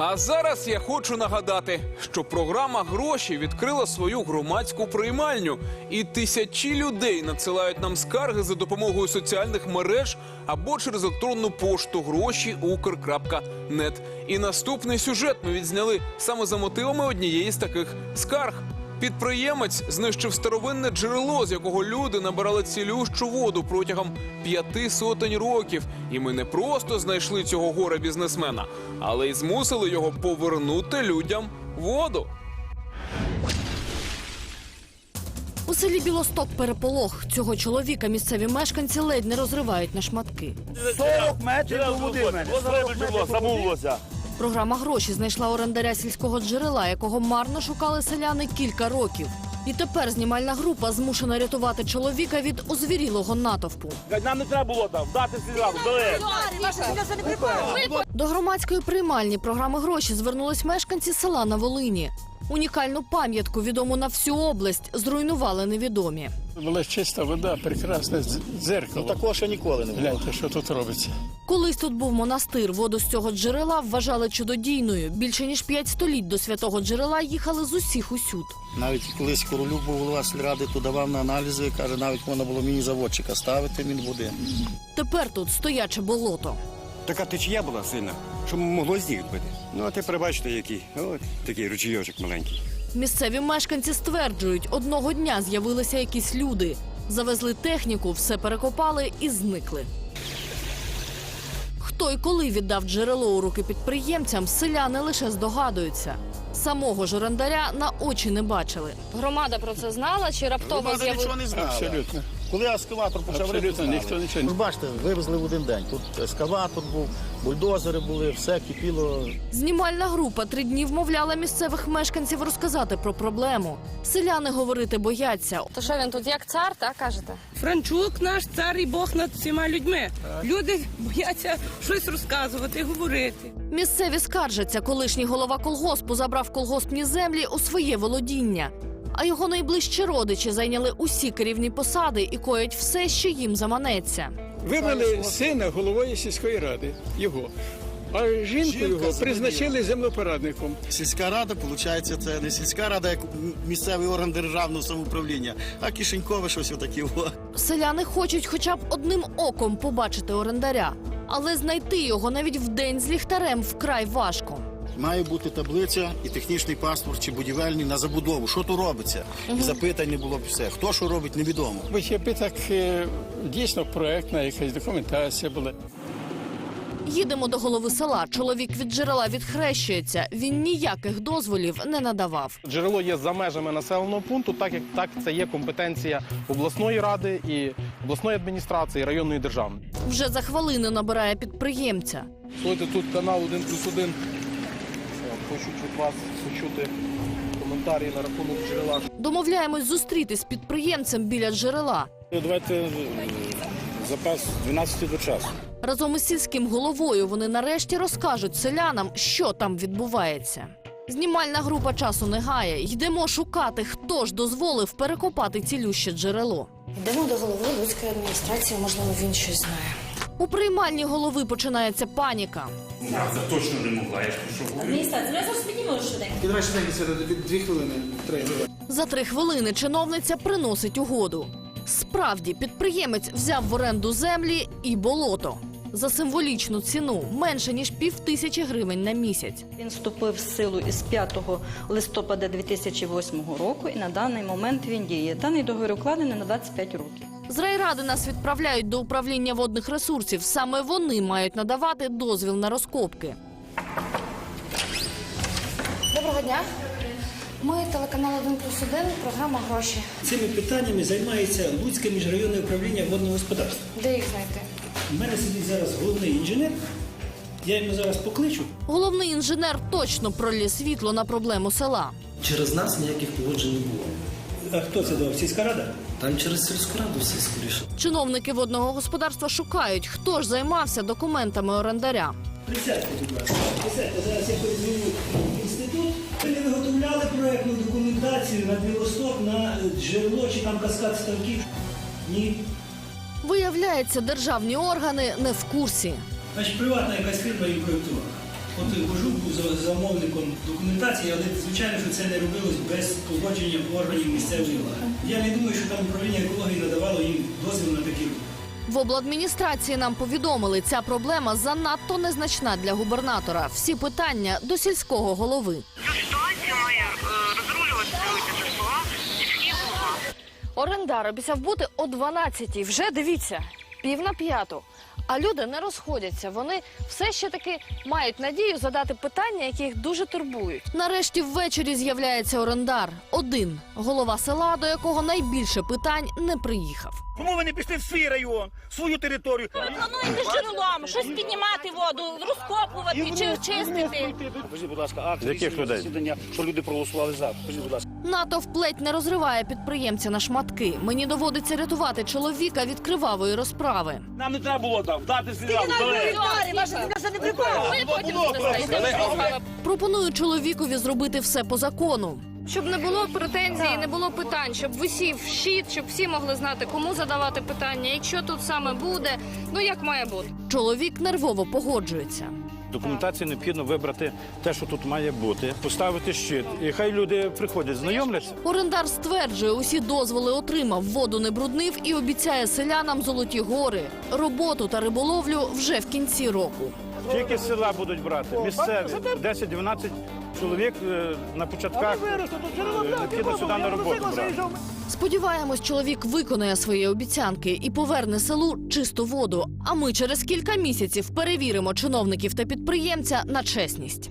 А зараз я хочу нагадати, що програма гроші відкрила свою громадську приймальню, і тисячі людей надсилають нам скарги за допомогою соціальних мереж або через електронну пошту гроші Укр.нет. І наступний сюжет ми відзняли саме за мотивами однієї з таких скарг. Підприємець знищив старовинне джерело, з якого люди набирали цілющу воду протягом п'яти сотень років. І ми не просто знайшли цього горе бізнесмена, але й змусили його повернути людям воду. У селі Білосток переполох. Цього чоловіка місцеві мешканці ледь не розривають на шматки. 40 метрів до води в 40 метрів до води. Програма гроші знайшла орендаря сільського джерела, якого марно шукали селяни кілька років. І тепер знімальна група змушена рятувати чоловіка від озвірілого натовпу. Нам не треба було там, вдати сільраду, дали. До громадської приймальні програми гроші звернулись мешканці села на Волині. Унікальну пам'ятку, відому на всю область, зруйнували невідомі. Була чиста вода, прекрасне дз- дзеркало. Такого ще ніколи не було. Гляньте, що тут робиться. Колись тут був монастир. Воду з цього джерела вважали чудодійною. Більше ніж п'ять століть до святого джерела їхали з усіх усюд. Навіть колись Королюк був голова сільради, то давав на аналізи, каже, навіть можна було міні-заводчика ставити, він води. Тепер тут стояче болото. Така течія була сильна, що могло з. Ну, а тепер бачите, який. От такий ручійочок маленький. Місцеві мешканці стверджують, одного дня з'явилися якісь люди. Завезли техніку, все перекопали і зникли. Хто і коли віддав джерело у руки підприємцям, селяни лише здогадуються. Самого жорандаря на очі не бачили. Громада про це знала чи раптово Громада з'явилася? нічого не знала. Абсолютно. Коли ескаватор почав Абсолютно рити, ніхто нічого не- бачите, вивезли в один день. Тут ескаватор був, бульдозери були, все кипіло. Знімальна група три дні вмовляла місцевих мешканців розказати про проблему. Селяни говорити бояться. То що він тут як цар, так кажете? Франчук наш цар і Бог над всіма людьми. Люди бояться щось розказувати, говорити. Місцеві скаржаться, колишній голова колгоспу забрав колгоспні землі у своє володіння. А його найближчі родичі зайняли усі керівні посади і коять все, що їм заманеться. Вибрали сина головою сільської ради, його. А жінку його призначили землепорадником. Сільська рада, виходить, це не сільська рада, як місцевий орган державного самоуправління, а кишенькове щось отаке. Селяни хочуть хоча б одним оком побачити орендаря, але знайти його навіть вдень з ліхтарем вкрай важко. Має бути таблиця і технічний паспорт чи будівельний на забудову. Що тут робиться? І запитань не було б все. Хто що робить, невідомо. Бо якби так е, дійсно проектна якась документація була. Їдемо до голови села. Чоловік від джерела відхрещується. Він ніяких дозволів не надавав. Джерело є за межами населеного пункту, так як так це є компетенція обласної ради і обласної адміністрації, і районної державної. Вже за хвилину набирає підприємця. Слухайте, тут канал 1 плюс 1. Хочу від вас почути коментарі на рахунок джерела. Домовляємось зустрітись з підприємцем біля джерела. Давайте запас 12 до часу. Разом із сільським головою вони нарешті розкажуть селянам, що там відбувається. Знімальна група часу не гає. Йдемо шукати, хто ж дозволив перекопати цілюще джерело. Йдемо до голови Луцької адміністрації, можливо, він щось знає. У приймальні голови починається паніка. Адміністрація, я зараз підніму швиденько. За три хвилини чиновниця приносить угоду. Справді, підприємець взяв в оренду землі і болото за символічну ціну менше ніж пів тисячі гривень на місяць. Він вступив в силу із 5 листопада 2008 року і на даний момент він діє. Даний договір укладений на 25 років. З райради нас відправляють до управління водних ресурсів. Саме вони мають надавати дозвіл на розкопки. Доброго дня. Ми телеканал 1 плюс 1, програма гроші. Цими питаннями займається Луцьке міжрайонне управління водного господарства. Де їх знайти? У мене сидить зараз головний інженер. Я йому зараз покличу. Головний інженер точно пролє світло на проблему села. Через нас ніяких погоджень не було. А хто це дав? Сільська рада? Там через сільську раду все скоріше. Чиновники водного господарства шукають, хто ж займався документами орендаря. Присядьте, будь ласка. Присядьте, зараз я передзвоню в інститут. Ви не виготовляли проєктну документацію на Білосток, на джерело чи там каскад ставків? Ні. Виявляється, державні органи не в курсі. Значить, приватна якась фірма їм проєктувала. От вожу був за- замовником документації, але звичайно, що це не робилось без погодження органів місцевої влади. Я не думаю, що там управління екології надавало їм дозвіл на такі роботи. В обладміністрації нам повідомили, ця проблема занадто незначна для губернатора. Всі питання до сільського голови. Ситуацію має розрулювати ТСПА сільський голова. Орендар обіцяв бути о 12-й. Вже дивіться, пів на п'яту. А люди не розходяться. Вони все ще таки мають надію задати питання, які їх дуже турбують. Нарешті ввечері з'являється орендар. Один голова села, до якого найбільше питань не приїхав. Чому ви не пішли в свій район, в свою територію? Плануєте з джерелом, щось піднімати воду, розкопувати чи чистити. Покажіть, будь ласка, акт Яких людей? засідання, що люди проголосували за. Покажіть, будь ласка. Натовп ледь не розриває підприємця на шматки. Мені доводиться рятувати чоловіка від кривавої розправи. Нам не треба було там, дати. Ви здасте. Пропоную чоловікові зробити все по закону. Щоб не було претензій, не було питань, щоб висів щит, щоб всі могли знати, кому задавати питання, якщо тут саме буде, ну як має бути. Чоловік нервово погоджується. Документації необхідно вибрати те, що тут має бути, поставити щит. І хай люди приходять, знайомляться. Орендар стверджує, усі дозволи отримав, воду не бруднив і обіцяє селянам золоті гори. Роботу та риболовлю вже в кінці року. Тільки з села будуть брати, місцеві, 10-12 чоловік е, на початках е, необхідно сюди на роботу брати. Сподіваємось, чоловік виконає свої обіцянки і поверне селу чисту воду. А ми через кілька місяців перевіримо чиновників та підприємця на чесність.